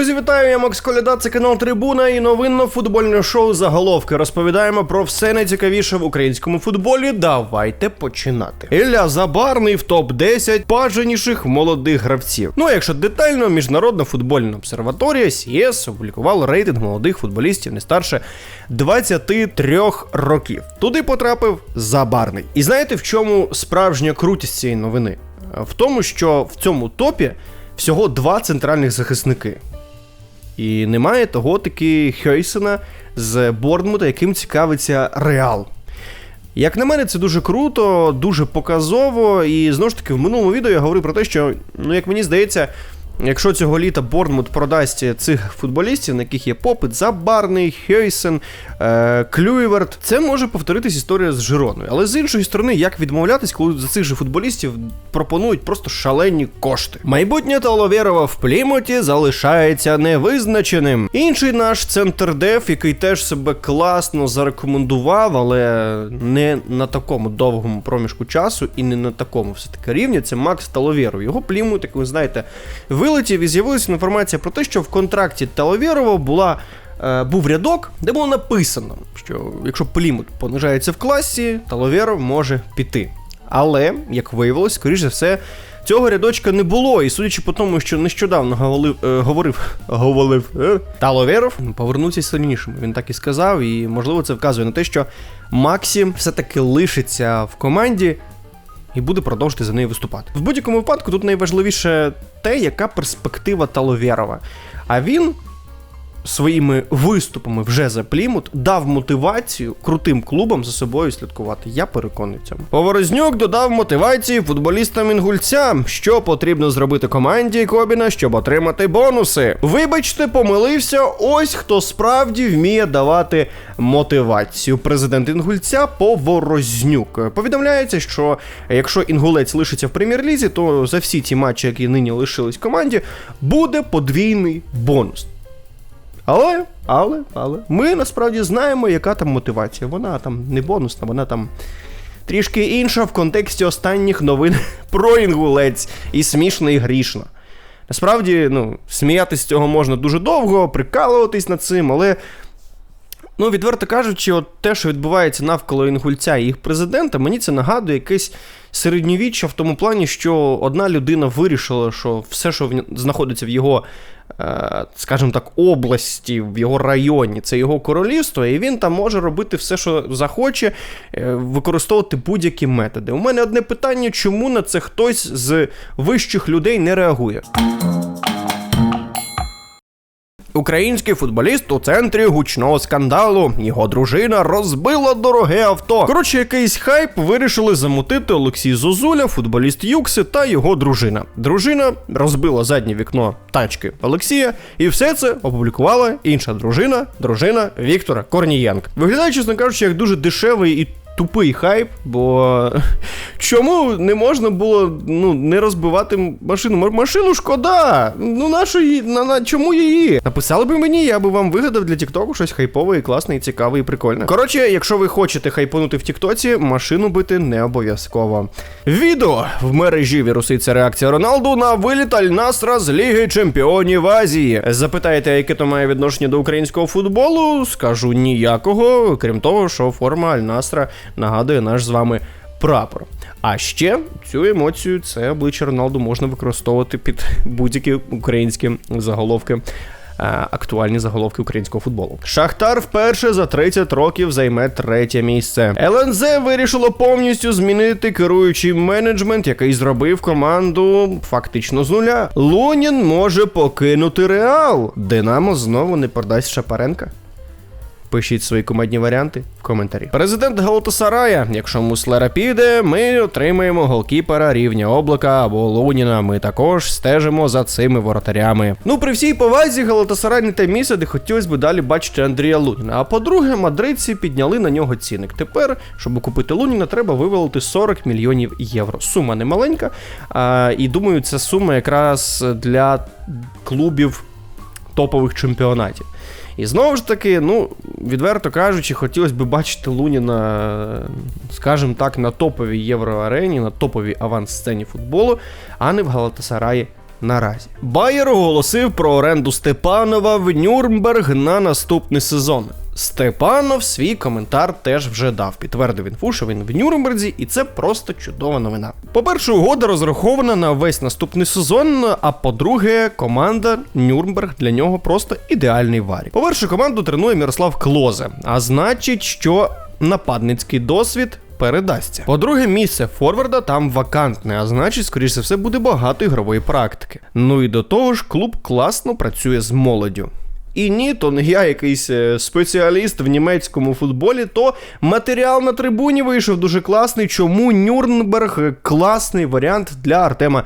Друзі, вітаю! Я Макс Коляда, це канал Трибуна і новинно-футбольне шоу заголовки. Розповідаємо про все найцікавіше в українському футболі. Давайте починати. Ілля Забарний в топ 10 бажаніших молодих гравців. Ну а якщо детально, міжнародна футбольна обсерваторія CS опублікувала рейтинг молодих футболістів не старше 23 років. Туди потрапив Забарний. І знаєте, в чому справжня крутість цієї новини? В тому, що в цьому топі всього два центральних захисники. І немає того таки Хейсена з Борнмута, яким цікавиться Реал. Як на мене, це дуже круто, дуже показово. І знову ж таки, в минулому відео я говорив про те, що, ну, як мені здається, якщо цього літа Борнмут продасть цих футболістів, на яких є попит, Забарний, Хейсен, е, Клюєверт, це може повторитись історія з Жироною. Але з іншої сторони, як відмовлятись, коли за цих же футболістів пропонують просто шалені кошти. Майбутнє Таловєрова в Плімуті залишається невизначеним. Інший наш центр деф, який теж себе класно зарекомендував, але не на такому довгому проміжку часу і не на такому все таки рівні, це Макс Таловєров. Його Плімут, як ви знаєте, вилетів і з'явилася інформація про те, що в контракті Таловєрова була. е, Був рядок, де було написано, що якщо Плімут понижається в класі, Таловєров може піти. Але, як виявилось, скоріш за все, цього рядочка не було. І судячи по тому, що нещодавно говорив, е, говорив, говорив е, Таловєров, повернувся сильнішим. Він так і сказав, і можливо це вказує на те, що Максі все-таки лишиться в команді і буде продовжити за нею виступати. В будь-якому випадку тут найважливіше те, яка перспектива Таловєрова. А він своїми виступами вже за Плімут дав мотивацію крутим клубам за собою слідкувати. Я переконаний цьому. Поворознюк додав мотивації футболістам інгульцям, що потрібно зробити команді Кобіна, щоб отримати бонуси. Вибачте, помилився. Ось хто справді вміє давати мотивацію. Президент інгульця Поворознюк. Повідомляється, що якщо інгулець лишиться в прем'єр-лізі, то за всі ті матчі, які нині лишились команді, буде подвійний бонус. Але, але, але, ми насправді знаємо, яка там мотивація. Вона там не бонусна, вона там трішки інша в контексті останніх новин про інгулець і смішно і грішно. Насправді, ну, сміятися з цього можна дуже довго, прикалуватись над цим, але. Ну, відверто кажучи, от те, що відбувається навколо інгульця і їх президента, мені це нагадує якесь середньовіччя в тому плані, що одна людина вирішила, що все, що знаходиться в його, скажімо так, області, в його районі, це його королівство, і він там може робити все, що захоче, е, використовувати будь-які методи. У мене одне питання: чому на це хтось з вищих людей не реагує? Український футболіст у центрі гучного скандалу. Його дружина розбила дороге авто. Коротше, якийсь хайп вирішили замутити Олексій Зозуля, футболіст Юкси та його дружина. Дружина розбила заднє вікно тачки Олексія, і все це опублікувала інша дружина, дружина Віктора Корнієнка. Виглядає, чесно кажучи, як дуже дешевий і тупий хайп, бо чому не можна було ну, не розбивати машину? Машину шкода! Ну нащо її? На, на чому її? Написали би мені, я би вам вигадав для Тіктоку щось хайпове, і класне, і цікаве, і прикольне. Коротше, якщо ви хочете хайпанути в Тіктоці, машину бити не обов'язково. Відео в мережі віруситься реакція Роналду на виліт Аль-Насра з Ліги Чемпіонів Азії. Запитаєте, яке то має відношення до українського футболу? Скажу ніякого, крім того, що форма Аль-Насра нагадує наш з вами прапор. А ще цю емоцію, це обличчя Роналду можна використовувати під будь-які українські заголовки. е, Актуальні заголовки українського футболу. Шахтар вперше за 30 років займе третє місце. ЛНЗ вирішило повністю змінити керуючий менеджмент, який зробив команду фактично з нуля. Лунін може покинути Реал. Динамо знову не продасть Шапаренка. Пишіть свої комедні варіанти в коментарі. Президент Галатасарая, якщо Муслера піде, ми отримаємо голкіпера рівня облака або Луніна. Ми також стежимо за цими воротарями. Ну, при всій повазі, Галатасарай не те місце, де хотілося б далі бачити Андрія Луніна. А по-друге, мадридці підняли на нього цінник. Тепер, щоб купити Луніна, треба вивалити 40 мільйонів євро. Сума не маленька. А, і думаю, це сума якраз для клубів топових чемпіонатів. І знову ж таки, ну, відверто кажучи, хотілося б бачити Луніна, скажімо так, на топовій євроарені, на топовій аванс-сцені футболу, а не в Галатасараї наразі. Байер оголосив про оренду Степанова в Нюрнберг на наступний сезон. Степанов свій коментар теж вже дав. Підтвердив інфу, що він в Нюрнберзі, і це просто чудова новина. По-перше, угода розрахована на весь наступний сезон. А по-друге, команда Нюрнберг для нього просто ідеальний варік. По-перше, команду тренує Мірослав Клозе, а значить, що нападницький досвід. Передасться. По-друге, місце Форварда там вакантне, а значить, скоріш за все, буде багато ігрової практики. Ну і до того ж, клуб класно працює з молоддю. І ні, то не я якийсь е, спеціаліст в німецькому футболі, то матеріал на трибуні вийшов дуже класний. Чому Нюрнберг класний варіант для Артема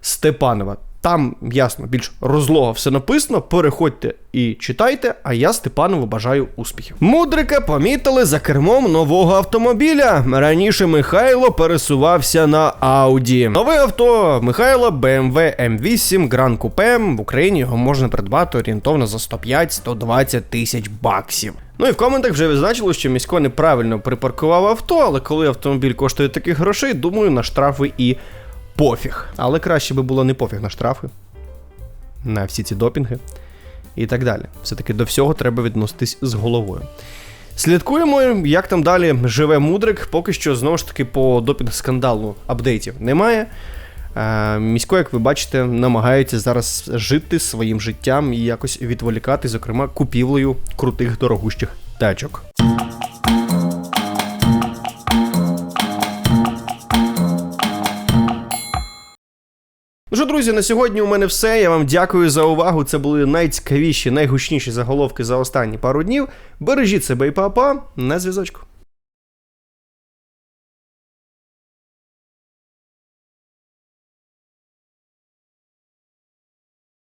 Степанова. Там ясно, більш розлого все написано. Переходьте і читайте. А я Степанову бажаю успіхів. Мудрика помітили за кермом нового автомобіля. Раніше Михайло пересувався на Ауді. Нове авто Михайла BMW M8 Grand Coupe. В Україні його можна придбати орієнтовно за 105-120 тисяч баксів. Ну і в коментах вже відзначило, що місько неправильно припаркував авто, але коли автомобіль коштує таких грошей, думаю, на штрафи і пофіг. Але краще би було не пофіг на штрафи, на всі ці допінги і так далі. Все-таки до всього треба відноситись з головою. Слідкуємо, як там далі живе Мудрик. Поки що, знову ж таки, по допінг скандалу апдейтів немає. Е, Місько, як ви бачите, намагається зараз жити своїм життям і якось відволікати, зокрема, купівлею крутих дорогущих тачок. Друзі, на сьогодні у мене все. Я вам дякую за увагу. Це були найцікавіші, найгучніші заголовки за останні пару днів. Бережіть себе і папа на зв'язочку.